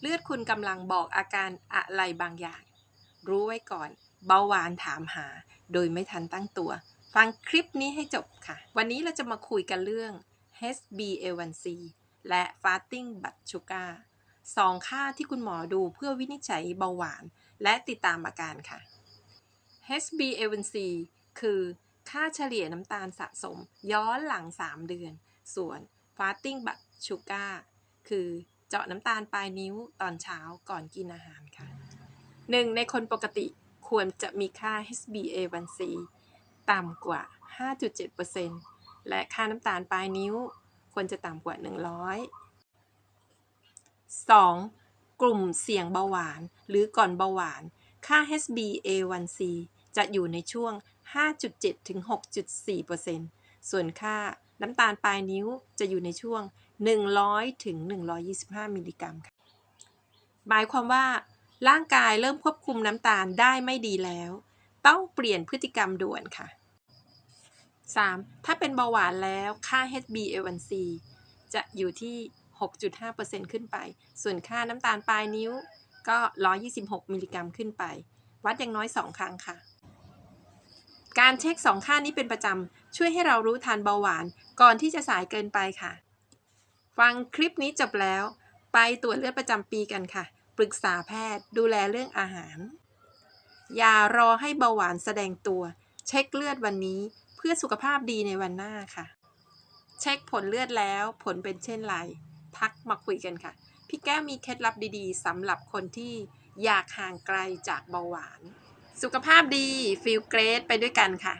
เลือดคุณกำลังบอกอาการอะไรบางอย่าง รู้ไว้ก่อน เบาหวานถามหา โดยไม่ทันตั้งตัว ฟังคลิปนี้ให้จบค่ะ วันนี้เราจะมาคุยกันเรื่อง HbA1c และ Fasting Blood Sugar สองค่าที่คุณหมอดูเพื่อวินิจฉัยเบาหวาน และติดตามอาการค่ะ HbA1c คือค่าเฉลี่ยน้ำตาลสะสมย้อนหลัง 3 เดือน ส่วน Fasting Blood Sugar คือ เจาะน้ำตาลปลายนิ้วตอนเช้าก่อนกินอาหารค่ะหนึ่งในคนปกติควรจะมีค่า HbA1c ต่ำกว่า 5.7%และค่าน้ำตาลปลายนิ้วควรจะต่ำกว่า 100 2. กลุ่มเสี่ยงเบาหวานหรือก่อนเบาหวาน ค่า HbA1c จะอยู่ในช่วง 5.7-6.4%ส่วนค่า น้ำตาลปลายนิ้วจะอยู่ในช่วง 100ถึง125 มิลลิกรัมค่ะหมายความว่าร่างกายเริ่มควบคุมน้ำตาลได้ไม่ดีแล้ว ต้องเปลี่ยนพฤติกรรมด่วนค่ะ 3. ถ้าเป็นเบาหวานแล้วค่า HbA1c จะอยู่ที่ 6.5%ขึ้นไป ส่วนค่าน้ำตาลปลายนิ้วก็ 126 มิลลิกรัมขึ้นไป วัดอย่างน้อย 2 ครั้งค่ะ การเช็ค 2 ค่านี้เป็นประจำ ช่วยให้เรารู้ทันเบาหวาน ก่อนที่จะสายเกินไปค่ะ ฟังคลิปนี้จบแล้ว ไปตรวจเลือดประจำปีกันค่ะ ปรึกษาแพทย์ ดูแลเรื่องอาหาร อย่ารอให้เบาหวานแสดงตัว เช็คเลือดวันนี้เพื่อสุขภาพดีในวันหน้าค่ะ เช็คผลเลือดแล้วผลเป็นเช่นไรทักมาคุยกันค่ะ พี่แก้วมีเคล็ดลับดีๆสำหรับคนที่อยากห่างไกลจากเบาหวาน สุขภาพดีฟีลเกรดไปด้วยกันค่ะ